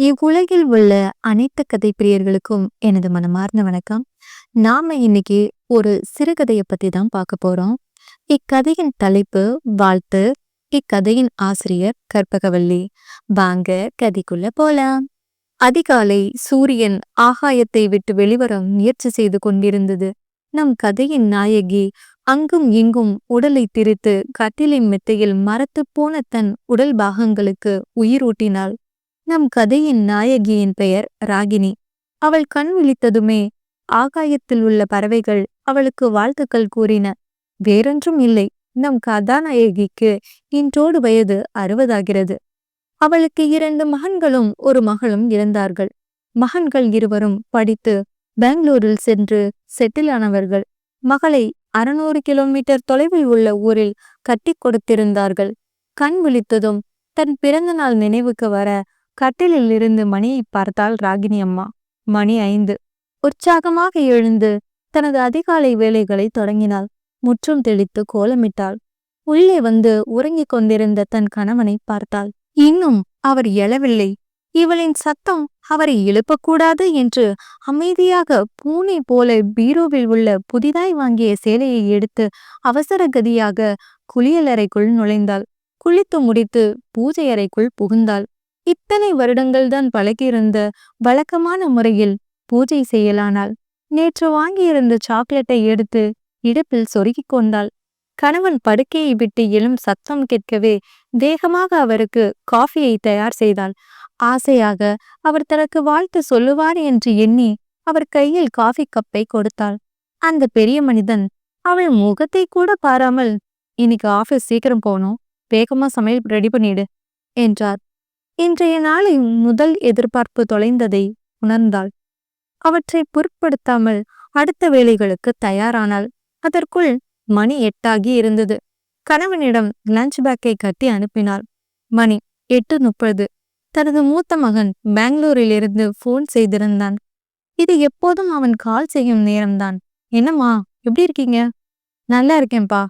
இவ்வுலகில் உள்ள அனைத்து கதை பிரியர்களுக்கும் எனது மனமார்ந்த வணக்கம். நாம இன்னைக்கு ஒரு சிறுகதையை பத்தி தான் பார்க்க போறோம். இக்கதையின் தலைப்பு வாழ்த்து. இக்கதையின் ஆசிரியர் கற்பகவல்லி. வாங்க கதைக்குள்ள போலாம். அதிகாலை சூரியன் ஆகாயத்தை விட்டு வெளிவர முயற்சி செய்து கொண்டிருந்தது. நம் கதையின் நாயகி அங்கும் இங்கும் உடலை திரித்து கட்டிலின் மெத்தையில் மரத்து போன தன் உடல் பாகங்களுக்கு உயிரூட்டினாள். நம் கதையின் நாயகியின் பெயர் ராகினி. அவள் கண் விழித்ததுமே ஆகாயத்தில் உள்ள பறவைகள் அவளுக்கு வாழ்த்துக்கள் கூறின. வேறொன்றும் இல்லை நம் கதாநாயகிக்கு இன்றோடு வயது அறுபதாகிறது. அவளுக்கு இரண்டு மகன்களும் ஒரு மகளும் இறந்தார்கள். மகன்கள் இருவரும் படித்து பெங்களூரில் சென்று செட்டில் ஆனவர்கள். மகளை அறுநூறு கிலோமீட்டர் தொலைவில் உள்ள ஊரில் கட்டி கொடுத்திருந்தார்கள். கண் விழித்ததும் தன் பிறந்த நாள் நினைவுக்கு வர கட்டிலிலிருந்து மணியை பார்த்தாள் ராகினி அம்மா. மணி ஐந்து. உற்சாகமாக எழுந்து தனது அதிகாலை வேலைகளை தொடங்கினாள். முற்றும் தெளித்து கோலமிட்டாள். உள்ளே வந்து உறங்கிக் கொண்டிருந்த தன் கணவனை பார்த்தாள். இன்னும் அவர் எழவில்லை. இவளின் சத்தம் அவரை எழுப்பக்கூடாது என்று அமைதியாக பூனை போல பீரோவில் உள்ள புதிதாய் வாங்கிய சேலையை எடுத்து அவசர கதியாக குளியலறைக்குள் நுழைந்தாள். குளித்து முடித்து பூஜை அறைக்குள் புகுந்தாள். இத்தனை வருடங்கள்தான் பழகியிருந்த வழக்கமான முறையில் பூஜை செய்யலானாள். நேற்று வாங்கியிருந்த சாக்லேட்டை எடுத்து இடுப்பில் சொருகிக் கொண்டாள். கணவன் படுக்கையை விட்டு எழும் சத்தம் கேட்கவே வேகமாக அவருக்கு காஃபியை தயார் செய்தாள். ஆசையாக அவர் தனக்கு வாழ்த்து சொல்லுவார் என்று எண்ணி அவர் கையில் காஃபி கப்பை கொடுத்தாள். அந்த பெரிய மனிதன் அவள் முகத்தை கூட பாராமல் இன்னைக்கு ஆஃபீஸ் சீக்கிரம் போகணும். வேகமா சமையல் ரெடி பண்ணிடு என்றார். இன்றைய நாளின் முதல் எதிர்பார்ப்பு தொலைந்ததை உணர்ந்தாள். அவற்றை பொருட்படுத்தாமல் அடுத்த வேலைகளுக்கு தயாரானாள். அதற்குள் மணி எட்டாகி இருந்தது. கணவனிடம் லஞ்ச் பேக்கை கட்டி அனுப்பினாள். மணி எட்டு முப்பது. தனது மூத்த மகன் பெங்களூரிலிருந்து ஃபோன் செய்திருந்தான். இது எப்போதும் அவன் கால் செய்யும் நேரம்தான். என்னம்மா எப்படி இருக்கீங்க? நல்லா இருக்கேன்பா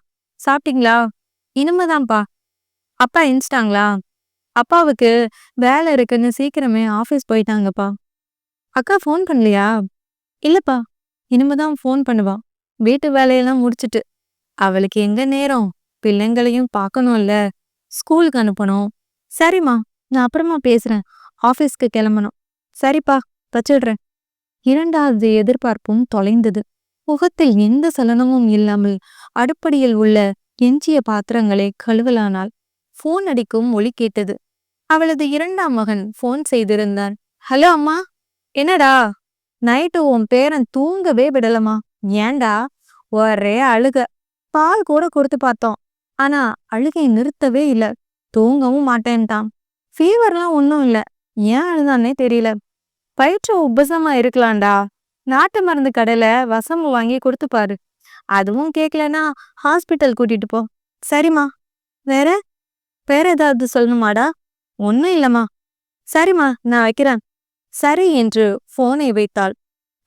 சாப்பிட்டீங்களா? இனிமேதான்ப்பா. அப்பா எந்திச்சிட்டாங்களா அப்பாவுக்கு வேலை இருக்குன்னு சீக்கிரமே ஆஃபீஸ் போயிட்டாங்கப்பா. அக்கா ஃபோன் பண்ணலையா? இல்லப்பா இனிமேதான் ஃபோன் பண்ணுவா. வீட்டு வேலையெல்லாம் முடிச்சிட்டு. அவளுக்கு எங்க நேரம்? பிள்ளைங்களையும் பார்க்கணும்ல. ஸ்கூலுக்கு அனுப்பணும். சரிம்மா நான் அப்புறமா பேசுறேன். ஆஃபீஸ்க்கு கிளம்பணும். சரிப்பா வச்சிடுறேன். இரண்டாவது எதிர்பார்ப்பும் தொலைந்தது. முகத்தில் எந்த சலனமும் இல்லாமல் அடுப்படியில் உள்ள எஞ்சிய பாத்திரங்களை கழுவலானாள். ஃபோன் அடிக்கும் ஒலி கேட்டது. அவளது இரண்டாம் மகன் ஃபோன் செய்திருந்தான் ஹலோ அம்மா என்னடா? நைட்டு உன் பேரன் தூங்கவே விடலமா ஏன்டா? ஒரே அழுக. பால் கூட கொடுத்து பார்த்தோம். ஆனா அழுகை நிறுத்தவே இல்ல. தூங்கவும் மாட்டேன்ட்டான். ஃபீவர்லாம் ஒன்றும் இல்ல. ஏன் அழுதானே தெரியல. பயிற்று உபசமா இருக்கலாம்டா. நாட்டு மருந்து கடையில வசம்பு வாங்கி கொடுத்து பாரு. அதுவும் கேட்கலன்னா ஹாஸ்பிட்டல் கூட்டிட்டு போ. சரிம்மா. வேற? வேற ஏதாவது சொல்லணுமாடா? ஒன்றும் இல்லம்மா. சரிம்மா நான் வைக்கிறேன். சரி என்று போனை வைத்தாள்.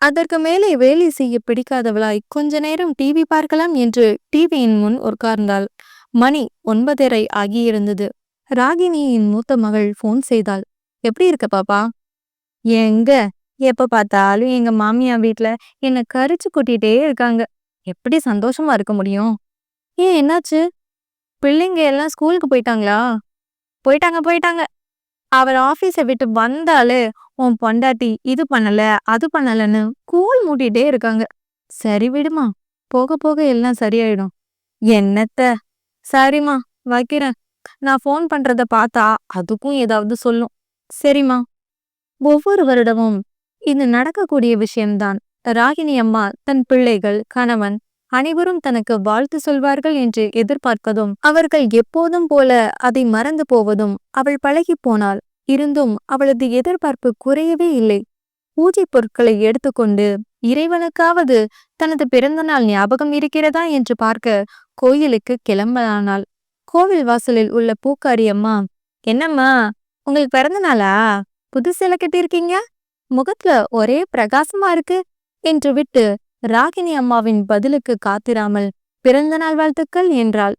அதற்கு மேலே வேலை செய்ய பிடிக்காதவளாய் கொஞ்ச நேரம் டிவி பார்க்கலாம் என்று டிவியின் முன் உட்கார்ந்தாள். மணி ஒன்பதரை ஆகியிருந்தது. ராகினியின் மூத்த மகள் ஃபோன் செய்தாள். எப்படி இருக்க பாப்பா? எங்க? எப்ப பார்த்தாலும் எங்க மாமியா வீட்ல என்னை கரிச்சு கூட்டிட்டே இருக்காங்க. எப்படி சந்தோஷமா இருக்க முடியும்? ஏன் என்னாச்சு? பிள்ளைங்க எல்லாம் ஸ்கூலுக்கு போயிட்டாங்களா? போயிட்டாங்க போயிட்டாங்க. அவர் ஆஃபீஸை விட்டு வந்தாலே உன் பொண்டாட்டி இது பண்ணல அது பண்ணலன்னு கூல் மூட்டிட்டே இருக்காங்க. சரி விடுமா போக போக எல்லாம் சரியாயிடும். என்னத்த? சரிம்மா வைக்கிறேன். நான் ஃபோன் பண்றத பார்த்தா அதுக்கும் ஏதாவது சொல்லும். சரிம்மா. ஒவ்வொரு வருடமும் இது நடக்கக்கூடிய விஷயம்தான். ராகினி அம்மா தன் பிள்ளைகள் கணவன் அனைவரும் தனக்கு வாழ்த்து சொல்வார்கள் என்று எதிர்பார்ப்பதும் அவர்கள் எப்போதும் போல அதை மறந்து போவதும் அவள் பழகி போனாள். இருந்தும் அவளது எதிர்பார்ப்பு குறையவே இல்லை. பூஜை பொருட்களை எடுத்துக்கொண்டு இறைவனுக்காவது தனது பிறந்தநாள் ஞாபகம் இருக்கிறதா என்று பார்க்க கோயிலுக்கு கிளம்பலானாள் கோவில் வாசலில் உள்ள பூக்காரி அம்மா என்னம்மா உங்களுக்கு பிறந்த நாளா புது சிலை கட்டியிருக்கீங்க? முகத்துல ஒரே பிரகாசமா இருக்கு என்று விட்டு ராகினி அம்மாவின் பதிலுக்கு காத்திராமல் பிறந்த நாள் வாழ்த்துக்கள் என்றாள்.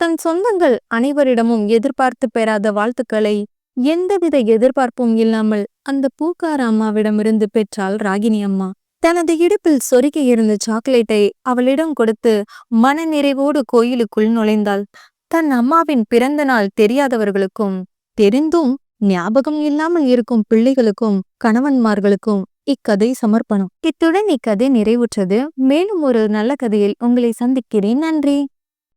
தன் சொந்தங்கள் அனைவரிடமும் எதிர்பார்த்து பெறாத வாழ்த்துக்களை எந்தவித எதிர்பார்ப்பும் இல்லாமல் அந்த பூக்கார அம்மாவிடமிருந்து பெற்றாள் ராகினி அம்மா. தனது இடுப்பில் சொருகி இருந்த சாக்லேட்டை அவளிடம் கொடுத்து மன நிறைவோடு கோயிலுக்குள் நுழைந்தாள். தன் அம்மாவின் பிறந்த நாள் தெரியாதவர்களுக்கும் தெரிந்தும் ஞாபகம் இல்லாமல் இருக்கும் பிள்ளைகளுக்கும் கணவன்மார்களுக்கும் இக்கதை சமர்ப்பணம். இத்துடன் இக்கதை நிறைவுற்றது. மேலும் ஒரு நல்ல கதையில் உங்களை சந்திக்கிறேன். நன்றி.